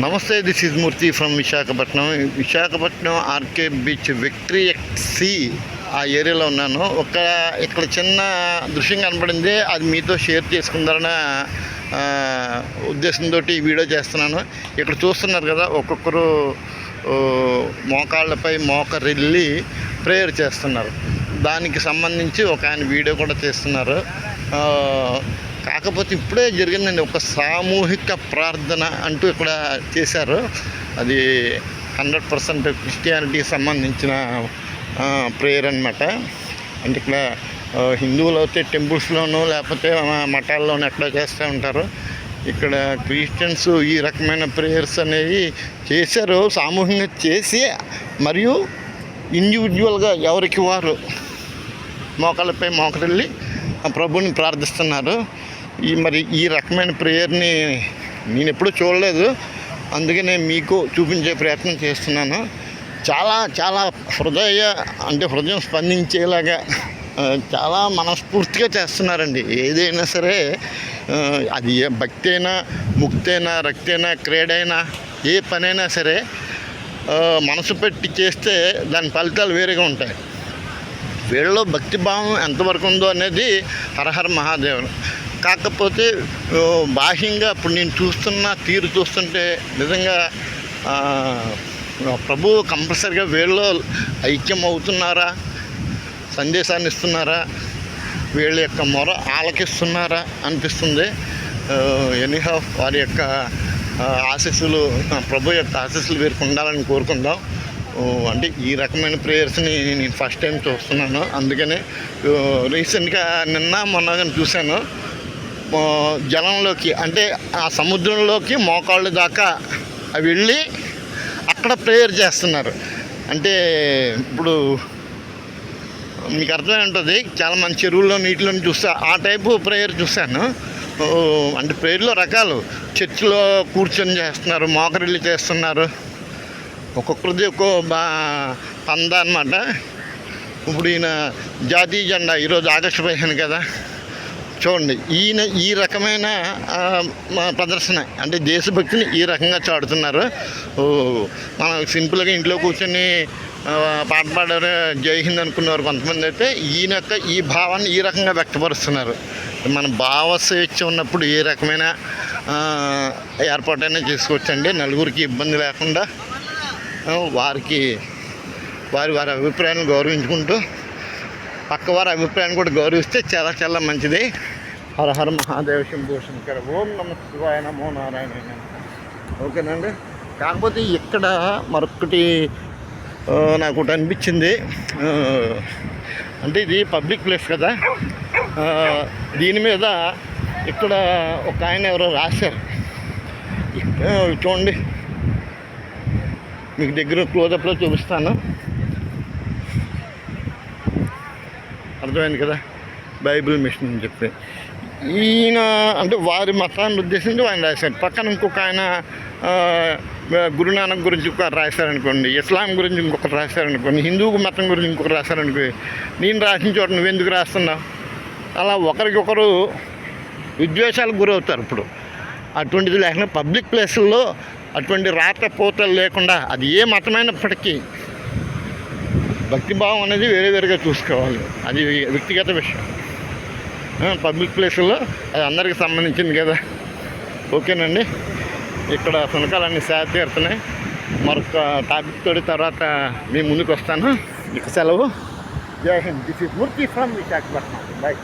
నమస్తే this is Murthy from Visakhapatnam Visakhapatnam RK beach victory sea ఆ ఏరియాలో ఉన్నాను. ఒక ఇక్కడ చిన్న దృశ్యం కనపడింది. అది మీతో షేర్ చేసుకుందారనే ఉద్దేశంతో ఈ వీడియో చేస్తున్నాను. ఇక్కడ చూస్తున్నారు కదా ఒక్కొక్కరు మోకాళ్ళపై మోకరిల్లి ప్రేయర్ చేస్తున్నారు. దానికి సంబంధించి ఒక ఆయన వీడియో కూడా చేస్తున్నారు కాకపోతే ఇప్పుడే జరిగిందండి. ఒక సామూహిక ప్రార్థన అంటూ ఇక్కడ చేశారు. అది హండ్రెడ్ పర్సెంట్ క్రిస్టియానిటీకి సంబంధించిన ప్రేయర్ అనమాట అంటే ఇక్కడ హిందువులు అయితే టెంపుల్స్లోనూ లేకపోతే మఠాల్లోనూ ఎక్కడ చేస్తూ ఉంటారు. ఇక్కడ క్రిస్టియన్స్ ఈ రకమైన ప్రేయర్స్ అనేవి చేశారు. సామూహికంగా చేసి మరియు ఇండివిజువల్గా ఎవరికి వారు మోకాళ్ళపై మోకరిల్లి ఆ ప్రభుని ప్రార్థిస్తున్నారు. ఈ మరి ఈ రకమైన ప్రేయర్ని నేను ఎప్పుడూ చూడలేదు. అందుకనే మీకు చూపించే ప్రయత్నం చేస్తున్నాను. చాలా చాలా హృదయ అంటే హృదయం స్పందించేలాగా చాలా మనస్ఫూర్తిగా చేస్తున్నారండి. ఏదైనా సరే అది ఏ భక్తి అయినా ముక్తైనా రక్తైనా క్రీడైనా ఏ పనైనా సరే మనసు పెట్టి చేస్తే దాని ఫలితాలు వేరేగా ఉంటాయి. వీళ్ళలో భక్తి భావం ఎంతవరకు ఉందో అనేది హరహర మహాదేవుడు. కాకపోతే బాహ్యంగా ఇప్పుడు నేను చూస్తున్న తీరు చూస్తుంటే నిజంగా ప్రభు కంపల్సరిగా వీళ్ళలో ఐక్యం అవుతున్నారా సందేశాన్ని ఇస్తున్నారా? వీళ్ళ యొక్క మొర ఆలకిస్తున్నారా అనిపిస్తుంది. ఎనీహా వారి యొక్క ఆశీస్సులు ప్రభు యొక్క ఆశీస్సులు వీరికి ఉండాలని కోరుకుందాం. అంటే ఈ రకమైన ప్రేయర్స్ని నేను ఫస్ట్ టైం చూస్తున్నాను. అందుకనే రీసెంట్గా నిన్న మొన్న కానీ చూశాను. జలంలోకి అంటే ఆ సముద్రంలోకి మోకాళ్ళు దాకా అవి వెళ్ళి అక్కడ ప్రేయర్ చేస్తున్నారు. అంటే ఇప్పుడు మీకు అర్థమై ఉంటుంది చాలా మంది చెరువుల్లో నీటిలో చూస్తా ఆ టైపు ప్రేయర్ చూశాను. అంటే ప్రేయర్లో రకాలు. చర్చిలో కూర్చొని చేస్తున్నారు మోకరిల్లు చేస్తున్నారు. ఒక్కొక్కరిది ఒక్కో బా పంద అనమాట ఇప్పుడు ఈయన జాతీయ జెండా ఈరోజు ఆగస్టు పదిహేను కదా. చూడండి ఈయన ఈ రకమైన ప్రదర్శన అంటే దేశభక్తిని ఈ రకంగా చాడుతున్నారు మనం సింపుల్గా ఇంట్లో కూర్చొని పాట పాడారు జై హింద్ అనుకున్నారు కొంతమంది అయితే ఈయన యొక్క ఈ భావాన్ని ఈ రకంగా వ్యక్తపరుస్తున్నారు. మన భావ స్వేచ్ఛ ఉన్నప్పుడు ఏ రకమైన ఏర్పాటైనా చేసుకోవచ్చండి. నలుగురికి ఇబ్బంది లేకుండా వారికి వారి వారి అభిప్రాయాన్ని గౌరవించుకుంటూ పక్క వారి అభిప్రాయాన్ని కూడా గౌరవిస్తే చాలా చాలా మంచిది. హర హర మహాదేవ శంభూషణ్ ఇక్కడ ఓం నమ శివాయ నమో నారాయణ ఓకేనండి. కాకపోతే ఇక్కడ మరొకటి నాకు ఒకటి అనిపించింది. అంటే ఇది పబ్లిక్ ప్లేస్ కదా. దీని మీద ఇక్కడ ఒక ఆయన ఎవరో రాశారు. చూడండి. మీకు దగ్గర క్లోజప్లో చూపిస్తాను. అర్థమైంది కదా? బైబిల్ మిషన్ అని చెప్పి. ఈయన అంటే వారి మతాన్ని ఉద్దేశించి ఆయన రాశాడు పక్కన ఇంకొక ఆయన గురునానక్ గురించి ఒకటి రాశారనుకోండి ఇస్లాం గురించి ఇంకొకరు రాశారనుకోండి హిందూ మతం గురించి ఇంకొకరు రాశారనుకో నేను రాసిన చోట నువ్వు ఎందుకు రాస్తున్నావు? అలా ఒకరికొకరు విద్వేషాలకు గురవుతారు ఇప్పుడు. అటువంటిది లేకుండా పబ్లిక్ ప్లేసుల్లో అటువంటి రాత పోతలు లేకుండా అది ఏ మతమైనప్పటికీ భక్తిభావం అనేది వేరే వేరుగా చూసుకోవాలి. అది వ్యక్తిగత విషయం. పబ్లిక్ ప్లేసుల్లో అది అందరికి సంబంధించింది కదా. ఓకేనండి. ఇక్కడ సునకాలన్నీ సేద తీరుతున్నాయి. మరొక టాపిక్ తోటి తర్వాత మీ ముందుకు వస్తాను. ఇక సెలవు. Jai Hind. This is Murthy from Visakhapatnam. Bye.